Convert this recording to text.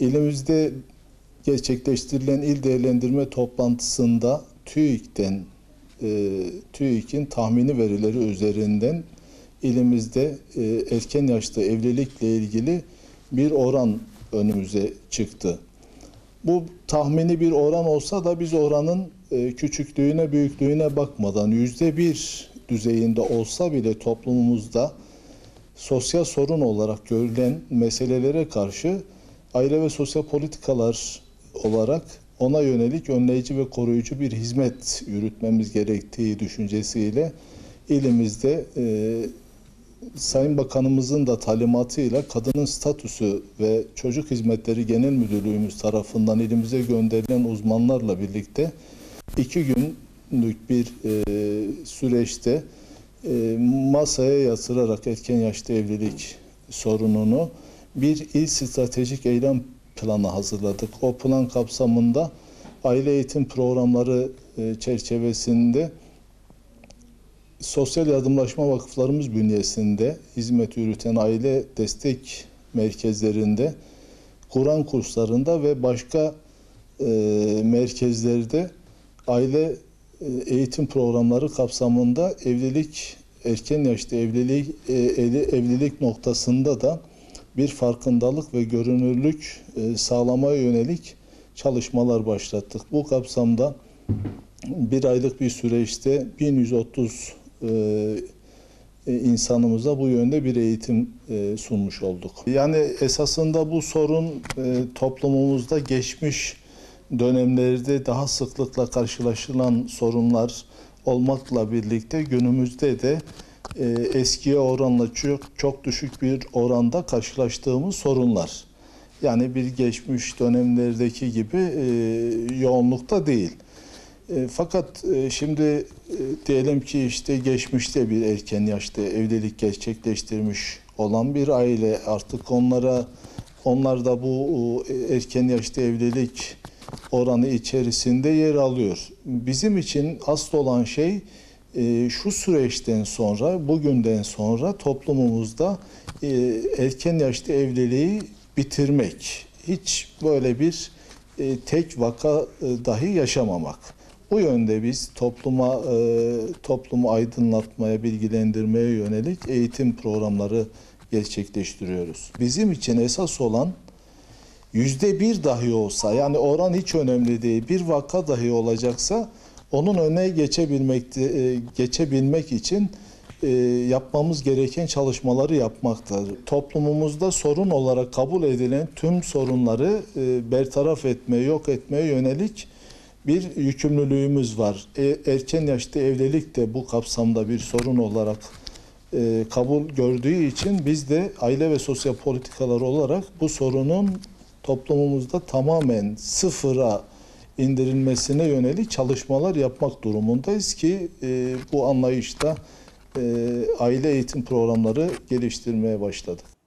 İlimizde gerçekleştirilen il değerlendirme toplantısında TÜİK'ten e, TÜİK'in tahmini verileri üzerinden ilimizde e, erken yaşta evlilikle ilgili bir oran önümüze çıktı. Bu tahmini bir oran olsa da biz oranın e, küçüklüğüne, büyüklüğüne bakmadan yüzde bir düzeyinde olsa bile toplumumuzda sosyal sorun olarak görülen meselelere karşı aile ve sosyal politikalar olarak ona yönelik önleyici ve koruyucu bir hizmet yürütmemiz gerektiği düşüncesiyle ilimizde e, Sayın Bakanımızın da talimatıyla kadının statüsü ve çocuk hizmetleri genel müdürlüğümüz tarafından ilimize gönderilen uzmanlarla birlikte iki günlük bir e, süreçte e, masaya yatırarak erken yaşta evlilik sorununu bir il stratejik eylem planı hazırladık. O plan kapsamında aile eğitim programları e, çerçevesinde sosyal yardımlaşma vakıflarımız bünyesinde hizmet yürüten aile destek merkezlerinde, Kur'an kurslarında ve başka e, merkezlerde aile e, eğitim programları kapsamında evlilik erken yaşta evlilik e, evli- evlilik noktasında da bir farkındalık ve görünürlük e, sağlamaya yönelik çalışmalar başlattık. Bu kapsamda bir aylık bir süreçte 1130 e, e, insanımıza bu yönde bir eğitim sunmuş olduk. Yani esasında bu sorun toplumumuzda geçmiş dönemlerde daha sıklıkla karşılaşılan sorunlar olmakla birlikte günümüzde de eskiye oranla çok çok düşük bir oranda karşılaştığımız sorunlar. Yani bir geçmiş dönemlerdeki gibi e, yoğunlukta değil. E, fakat e, şimdi e, diyelim ki işte geçmişte bir erken yaşta evlilik gerçekleştirmiş olan bir aile artık onlara onlar da bu e, erken yaşta evlilik oranı içerisinde yer alıyor. Bizim için asıl olan şey e, şu süreçten sonra, bugünden sonra toplumumuzda e, erken yaşta evliliği bitirmek. Hiç böyle bir e, tek vaka e, dahi yaşamamak. Bu yönde biz topluma e, toplumu aydınlatmaya, bilgilendirmeye yönelik eğitim programları gerçekleştiriyoruz. Bizim için esas olan yüzde bir dahi olsa yani oran hiç önemli değil bir vaka dahi olacaksa onun önüne geçebilmek geçebilmek için e, yapmamız gereken çalışmaları yapmaktadır. Toplumumuzda sorun olarak kabul edilen tüm sorunları e, bertaraf etmeye, yok etmeye yönelik bir yükümlülüğümüz var. E, erken yaşta evlilik de bu kapsamda bir sorun olarak kabul gördüğü için biz de aile ve sosyal politikalar olarak bu sorunun toplumumuzda tamamen sıfıra indirilmesine yönelik çalışmalar yapmak durumundayız ki e, bu anlayışta e, aile eğitim programları geliştirmeye başladık.